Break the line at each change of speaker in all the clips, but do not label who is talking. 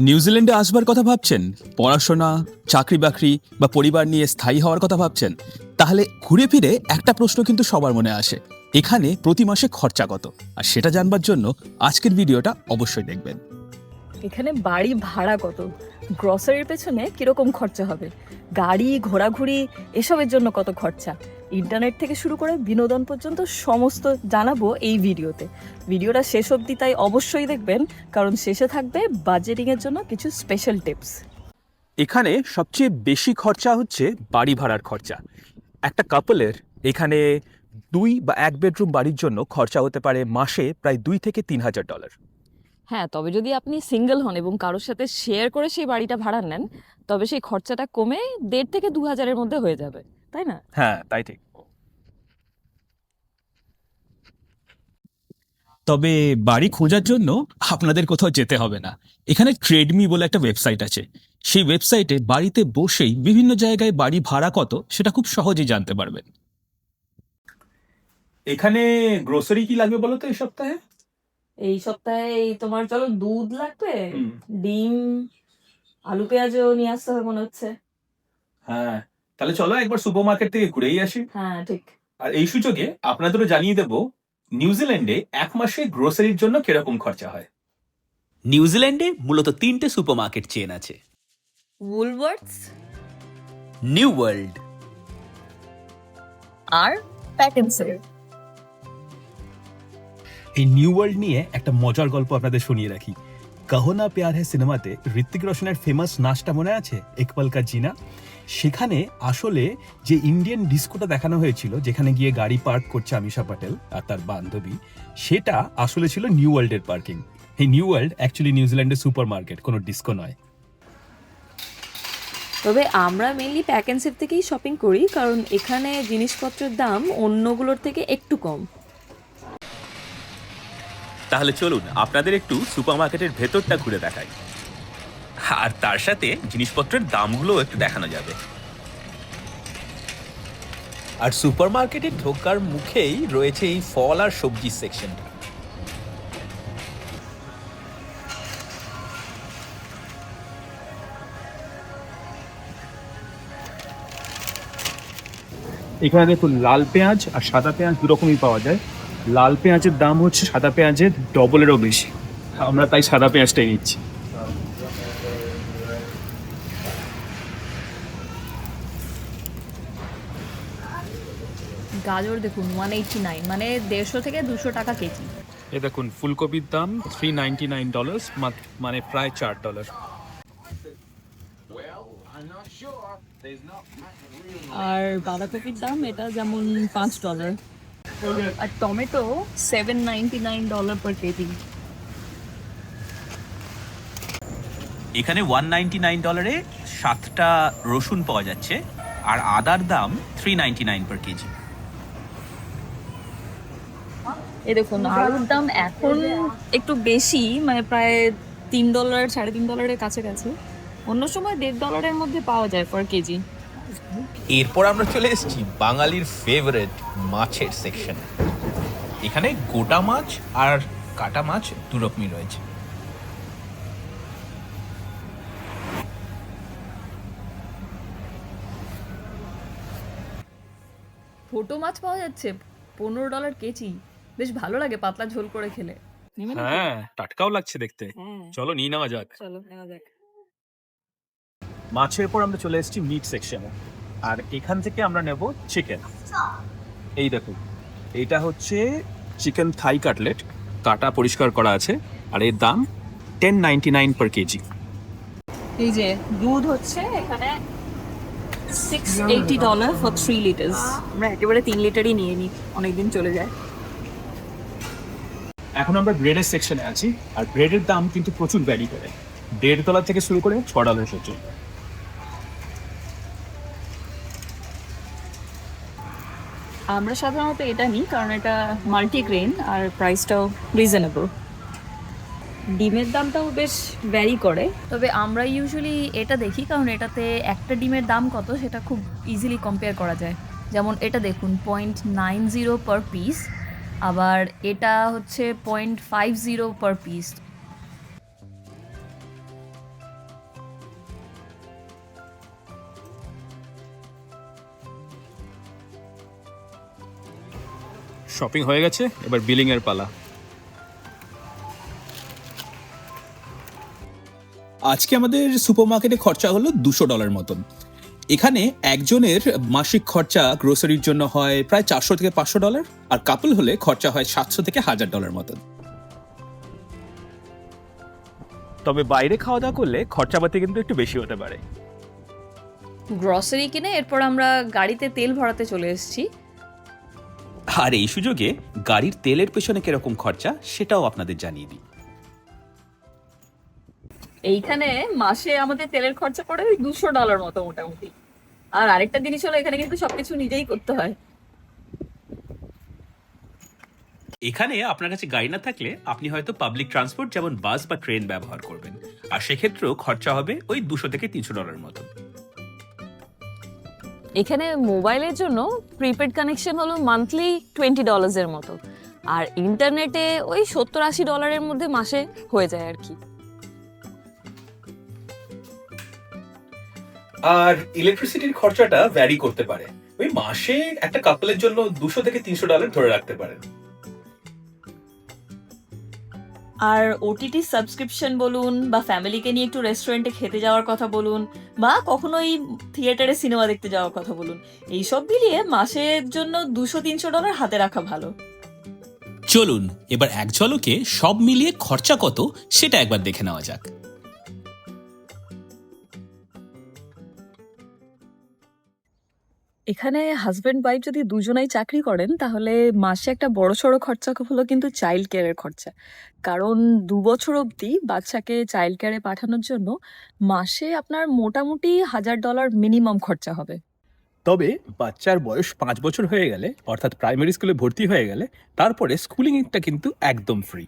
নিউজিল্যান্ডে আসবার কথা ভাবছেন? পড়াশোনা চাকরি বাকরি বা পরিবার নিয়ে স্থায়ী হওয়ার কথা ভাবছেন? তাহলে ঘুরে ফিরে একটা প্রশ্ন কিন্তু সবার মনে আসে। এখানে প্রতি মাসে খরচা কত? আর সেটা জানবার জন্য আজকের ভিডিওটা অবশ্যই দেখবেন।
এখানে বাড়ি ভাড়া কত? গ্রসারির পেছনে কীরকম খরচা হবে? গাড়ি, ঘোরাঘুরি, এসবের জন্য কত খরচা? ইন্টারনেট থেকে শুরু করে বিনোদন পর্যন্ত সমস্ত জানাব এই ভিডিওতে। ভিডিওটা শেষ অবধি তাই অবশ্যই দেখবেন কারণ শেষে থাকবে বাজেটিংয়ের জন্য কিছু স্পেশাল টিপস
এখানে সবচেয়ে বেশি খরচা হচ্ছে বাড়ি ভাড়ার খরচা। একটা কাপলের এখানে দুই বা এক বেডরুম বাড়ির জন্য খরচা হতে পারে মাসে প্রায় দুই থেকে তিন হাজার ডলার
হ্যাঁ তবে যদি আপনি সিঙ্গেল হন এবং কারোর সাথে শেয়ার করে সেই বাড়িটা ভাড়া নেন তবে সেই খরচাটা কমে দেড় থেকে দু হাজারের মধ্যে হয়ে যাবে। তাই না?
হ্যাঁ তাই ঠিক। তবে বাড়ি খোঁজার জন্য আপনাদের কোথাও যেতে হবে না। এখানে ট্রেডমি বলে একটা ওয়েবসাইট আছে। সেই ওয়েবসাইটে বাড়িতে বসেই বিভিন্ন জায়গায় বাড়ি ভাড়া কত সেটা খুব সহজেই জানতে পারবেন। এখানে গ্রোসারি কি লাগবে বলো তো এই সপ্তাহে?
এই সপ্তাহে এই তোমার চলো দুধ লাগবে ডিম আলু পেঁয়াজও নিয়ে আসতে হবে মনে হচ্ছে।
হ্যাঁ তাহলে চলো একবার সুপার মার্কেট থেকে ঘুরেই আসি।
হ্যাঁ ঠিক।
আর এই সুযোগে আপনাদেরও জানিয়ে দেব নিউজিল্যান্ডে এক মাসে গ্রোসারির জন্য কীরকম খরচা হয়।
নিউজিল্যান্ডে মূলত তিনটে সুপারমার্কেট চেন আছে।
উলওয়ার্ডস
নিউ ওয়ার্ল্ড
আর
এই নিউ ওয়ার্ল্ড নিয়ে একটা মজার গল্প আপনাদের শুনিয়ে রাখি। কাহো না প্যার হ্যাঁ সিনেমাতে ঋত্বিক রোশনের ফেমাস নাচটা মনে আছে? একপাল কা জিনা? সেখানে আসলে যে ইন্ডিয়ান ডিস্কোটা দেখানো হয়েছিল, যেখানে গিয়ে গাড়ি পার্ক করছে আমিষা প্যাটেল আর তার বান্ধবী, সেটা আসলে ছিল নিউ ওয়ার্ল্ডের পার্কিং এই নিউ ওয়ার্ল্ড অ্যাকচুয়ালি নিউজিল্যান্ডের সুপার মার্কেট কোনো ডিস্কো নয়।
তবে আমরা মেইনলি প্যাকেন্সের থেকেই শপিং করি, কারণ এখানে জিনিসপত্রের দাম অন্যগুলোর থেকে একটু কম।
তাহলে চলুন, আপনাদের একটু সুপারমার্কেটের ভেতরটা ঘুরে দেখাই। আর তার সাথে জিনিসপত্রের দামগুলো একটু দেখানো যাবে। আর সুপার সুপারমার্কেটে ঢোকার মুখেই রয়েছে এই ফল আর সবজি সেকশনটা।
এখানে দেখুন, লাল পেঁয়াজ আর সাদা পেঁয়াজ দু রকমই পাওয়া যায়। লাল পেঁয়াজের দাম হচ্ছে সাদা পেঁয়াজের ডবলেরও বেশি। আমরা তাই সাদা পেঁয়াজটাই নিচ্ছি।
গাজর দেখুন ওয়ান এইটটি নাইন মানে দেড়শো থেকে দুশো টাকা কেজি।
এ দেখুন ফুলকপির দাম থ্রি নাইনটি নাইন ডলার মানে প্রায় চার ডলার
আর বাঁধাকপির দাম এটা যেমন পাঁচ ডলার আর tomato seven ninety nine dollar per kg
এখানে ওয়ান নাইনটি নাইন ডলারে সাতটা রসুন পাওয়া যাচ্ছে আর আদার দাম three ninety nine per kg
এই দেখুন আলুর দাম এখন একটু বেশি মানে প্রায় তিন ডলার সাড়ে তিন ডলারের কাছাকাছি। অন্য সময় দেড় ডলারের মধ্যে পাওয়া যায় পার কেজি
এরপর আমরা চলে এসেছি বাঙালির ফেভারিট মাছের সেকশন এখানে গোটা মাছ আর কাটা মাছ দু রকমই রয়েছে।
ছোটো মাছ পাওয়া যাচ্ছে পনেরো ডলার কেজি। বেশ ভালো লাগে পাতলা ঝোল করে খেলে।
হ্যাঁ টাটকাও লাগছে দেখতে।
হ্যাঁ।
চলো নিয়ে নেওয়া যাক।
চলো নেওয়া যাক।
মাছের পর আমরা চলে এসেছি মিট সেকশনে আর এখান থেকে আমরা নেব চিকেন এই দেখুন এইটা হচ্ছে চিকেন থাই কাটলেট কাটা পরিষ্কার করা আছে আর এর দাম ten ninety nine per kg
এই যে দুধ হচ্ছে এখানে six eighty dollar for three litres আমরা একেবারে তিন লিটারই নিয়ে নিই অনেকদিন চলে যায়।
এখন আমরা ব্রেডের সেকশনে আছি আর ব্রেডের দাম কিন্তু প্রচুর ভ্যারি করে। দেড় ডলার থেকে শুরু করে ছ ডলার পর্যন্ত।
আমরা সাধারণত এটা নিই কারণ এটা মাল্টিগ্রেন আর প্রাইসটাও রিজনেবল ডিমের দামটাও বেশ ভ্যারি করে। তবে আমরা ইউজুয়ালি এটা দেখি কারণ এটাতে একটা ডিমের দাম কত সেটা খুব ইজিলি কম্পেয়ার করা যায়। যেমন এটা দেখুন point nine zero per piece আবার এটা হচ্ছে point five zero per piece
shopping হয়ে গেছে এবার বিলিং এর পালা। আজকে আমাদের সুপারমার্কেটে খরচা হলো দুশো ডলার মতন। এখানে একজনের মাসিক খরচা গ্রোসারির জন্য হয় প্রায় চারশো থেকে পাঁচশো ডলার আর কাপল হলে খরচা হয় সাতশো থেকে হাজার ডলার মতন। তবে বাইরে খাওয়া দাওয়া করলে খরচাপাতি কিন্তু একটু বেশি হতে পারে।
গ্রসারি কিনে এরপর আমরা গাড়িতে তেল ভরাতে চলে এসেছি।
আর এই সুযোগে গাড়ির তেলের পেছনে কীরকম খরচা সেটাও আপনাদের জানিয়ে দিই।
এইখানে মাসে আমাদের তেলের খরচা পড়ে ওই দুশো ডলার মতো মোটামুটি। আর আরেকটা জিনিস হলো এখানে কিন্তু সবকিছু নিজেই করতে হয়।
এখানে আপনার কাছে গাড়ি না থাকলে আপনি হয়তো পাবলিক ট্রান্সপোর্ট যেমন বাস বা ট্রেন ব্যবহার করবেন। আর সেক্ষেত্রেও খরচা হবে ওই দুশো থেকে তিনশো ডলার মতো।
এখানে মোবাইলের জন্য প্রিপেড কানেকশন হলো মান্থলি টোয়েন্টি ডলার্সের মতো। আর ইন্টারনেটে ওই সত্তর আশি ডলারের মধ্যে মাসে হয়ে যায় আর কি।
আর ইলেকট্রিসিটির খরচাটা ভ্যারি করতে পারে। ওই মাসে একটা কাপলের জন্য দুশো থেকে তিনশো ডলার ধরে রাখতে পারেন।
আর ওটিটি সাবস্ক্রিপশন বলুন বা ফ্যামিলিকে নিয়ে একটু রেস্টুরেন্টে খেতে যাওয়ার কথা বলুন বা কখনোই থিয়েটারে সিনেমা দেখতে যাওয়ার কথা বলুন, এইসব মিলিয়ে মাসের জন্য দুশো তিনশো ডলার হাতে রাখা ভালো।
চলুন, এবার এক ঝলকে সব মিলিয়ে খরচা কত সেটা একবার দেখে নেওয়া যাক।
এখানে হাজব্যান্ড ওয়াইফ যদি দুজনাই চাকরি করেন তাহলে মাসে একটা বড় সড়ো খরচা হলো কিন্তু চাইল্ড কেয়ারের খরচা। কারণ দু বছর অবধি বাচ্চাকে চাইল্ড কেয়ারে পাঠানোর জন্য মাসে আপনার মোটামুটি হাজার ডলার মিনিমাম খরচা হবে।
তবে বাচ্চার বয়স পাঁচ বছর হয়ে গেলে অর্থাৎ প্রাইমারি স্কুলে ভর্তি হয়ে গেলে তারপরে স্কুলিংটা কিন্তু একদম ফ্রি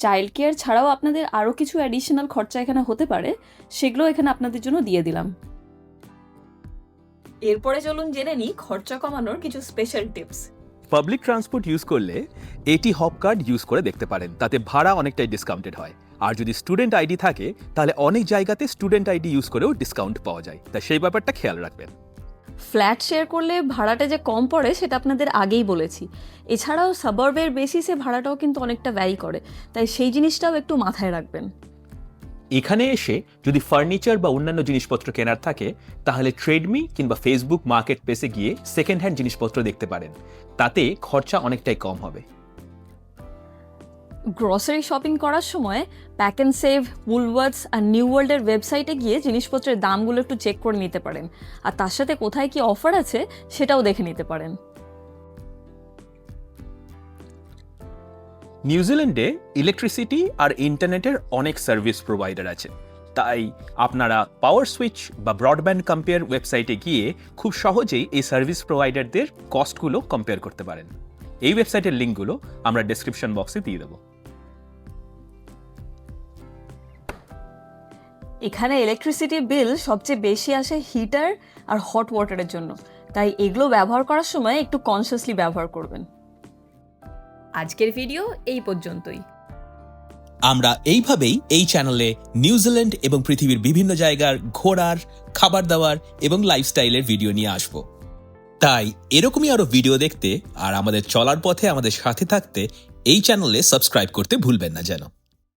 চাইল্ড কেয়ার ছাড়াও আপনাদের আরও কিছু অ্যাডিশনাল খরচা এখানে হতে পারে সেগুলো এখানে আপনাদের জন্য দিয়ে দিলাম। এরপরে চলুন জেনে নিই খরচা কমানোর কিছু special tips
public transport use করলে এটি হপ কার্ড ইউজ করে দেখতে পারেন তাতে ভাড়া অনেকটাই ডিসকাউন্টেড হয়। আর যদি স্টুডেন্ট আইডি থাকে তাহলে অনেক জায়গাতে স্টুডেন্ট আইডি ইউজ করেও ডিসকাউন্ট পাওয়া যায়। তাই সেই ব্যাপারটা খেয়াল রাখবেন।
ফ্ল্যাট শেয়ার করলে ভাড়াটা যে কম পড়ে সেটা আপনাদের আগেই বলেছি। এছাড়াও সাবার্বের বেসিসে ভাড়াটাও কিন্তু অনেকটা ব্যয় করে। তাই সেই জিনিসটাও একটু মাথায় রাখবেন।
এখানে এসে যদি ফার্নিচার বা অন্যান্য জিনিসপত্র কেনার থাকে, তাহলে ট্রেডমি কিংবা ফেসবুক মার্কেট প্লেসে গিয়ে সেকেন্ড হ্যান্ড জিনিসপত্র দেখতে পারেন। তাতে খরচা অনেকটাই কম হবে।
গ্রসারি শপিং করার সময় প্যাক অ্যান্ড সেভ উলওয়ার্ডস আর নিউ ওয়ার্ল্ডের ওয়েবসাইটে গিয়ে জিনিসপত্রের দামগুলো একটু চেক করে নিতে পারেন। আর তার সাথে কোথায় কি অফার আছে, সেটাও দেখে নিতে পারেন।
নিউজিল্যান্ডে ইলেকট্রিসিটি আর ইন্টারনেটের অনেক সার্ভিস প্রোভাইডার আছে। তাই আপনারা পাওয়ার সুইচ বা ব্রডব্যান্ড কম্পেয়ার ওয়েবসাইটে গিয়ে খুব সহজেই এই সার্ভিস প্রোভাইডারদের কস্টগুলো কম্পেয়ার করতে পারেন। এই ওয়েবসাইটের লিঙ্কগুলো আমরা ডেসক্রিপশন বক্সে দিয়ে দেবো।
এখানে ইলেকট্রিসিটির বিল সবচেয়ে বেশি আসে হিটার আর হট ওয়াটারের জন্য। তাই এগুলো ব্যবহার করার সময় একটু কনসিয়াসলি ব্যবহার করবেন। আজকের ভিডিও এই পর্যন্তই।
আমরা এইভাবেই এই চ্যানেলে নিউজিল্যান্ড এবং পৃথিবীর বিভিন্ন জায়গার ঘোরার, খাবার দাবার এবং লাইফস্টাইলের ভিডিও নিয়ে আসব। তাই এরকমই আরও ভিডিও দেখতে আর আমাদের চলার পথে আমাদের সাথে থাকতে এই চ্যানেলে সাবস্ক্রাইব করতে ভুলবেন না যেন।